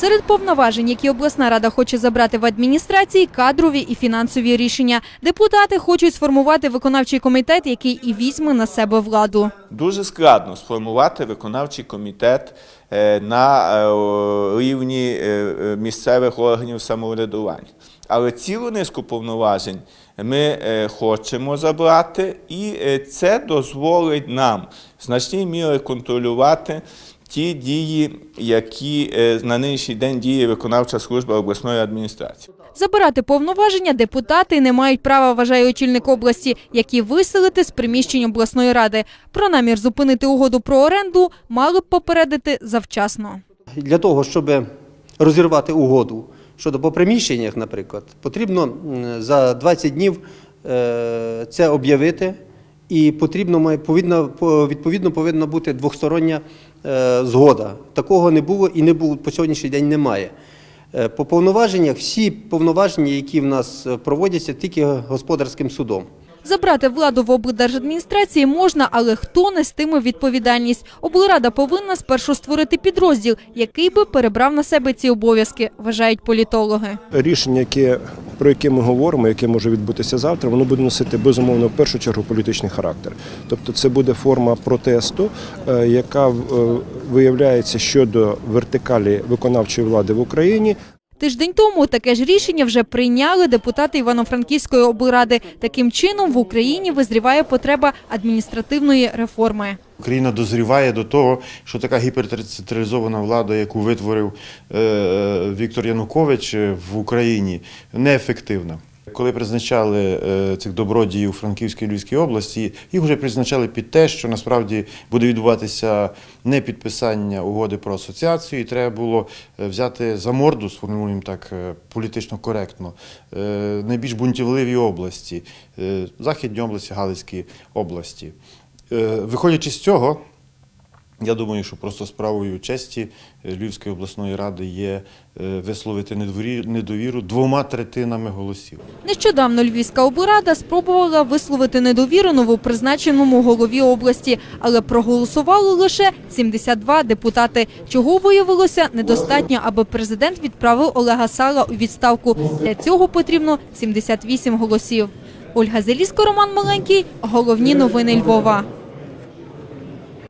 Серед повноважень, які обласна рада хоче забрати в адміністрації, кадрові і фінансові рішення. Депутати хочуть сформувати виконавчий комітет, який і візьме на себе владу. Дуже складно сформувати виконавчий комітет е, на е, рівні е, місцевих органів самоврядування. Але цілу низку повноважень ми хочемо забрати, і це дозволить нам в значній мірі контролювати ті дії, які е, на нинішній день діє виконавча служба обласної адміністрації. Забирати повноваження депутати не мають права, вважає очільник області, які виселити з приміщень обласної ради. Про намір зупинити угоду про оренду мали б попередити завчасно. Для того, щоб розірвати угоду щодо по приміщеннях, наприклад, потрібно за 20 днів е, це об'явити, і потрібно має повідна по- відповідно повинна бути двостороння е, згода. Такого не було і не було по сьогоднішній день немає. Е, По повноваженнях всі повноваження, які в нас е, проводяться, тільки господарським судом. Забрати владу в облдержадміністрації можна, але хто нестиме відповідальність? Облрада повинна спершу створити підрозділ, який би перебрав на себе ці обов'язки, вважають політологи. Рішення, яке, про яке ми говоримо, яке може відбутися завтра, воно буде носити безумовно в першу чергу політичний характер. Тобто це буде форма протесту, е, яка е, виявляється щодо вертикалі виконавчої влади в Україні. Тиждень тому таке ж рішення вже прийняли депутати Івано-Франківської облради. Таким чином в Україні визріває потреба адміністративної реформи. Україна дозріває до того, що така гіперцентралізована влада, яку витворив е, Віктор Янукович е, в Україні, неефективна. Коли призначали е, цих добродіїв у Франківській Львівській області, їх вже призначали під те, що насправді буде відбуватися не підписання угоди про асоціацію, і треба було е, взяти за морду, сформулюємо так е, політично коректно, найбільш бунтівливі області, Західні області, Галицькі області. Виходячи з цього, я думаю, що просто справою честі е, Львівської обласної ради є е, висловити недовіру двома третинами голосів. Нещодавно Львівська облрада спробувала висловити недовіру новопризначеному голові області, але проголосували лише 72 депутати, чого виявилося недостатньо, аби президент відправив Олега Сала у відставку. Для цього потрібно 78 голосів. Ольга Зеліско, Роман Маленький. Головні новини Львова.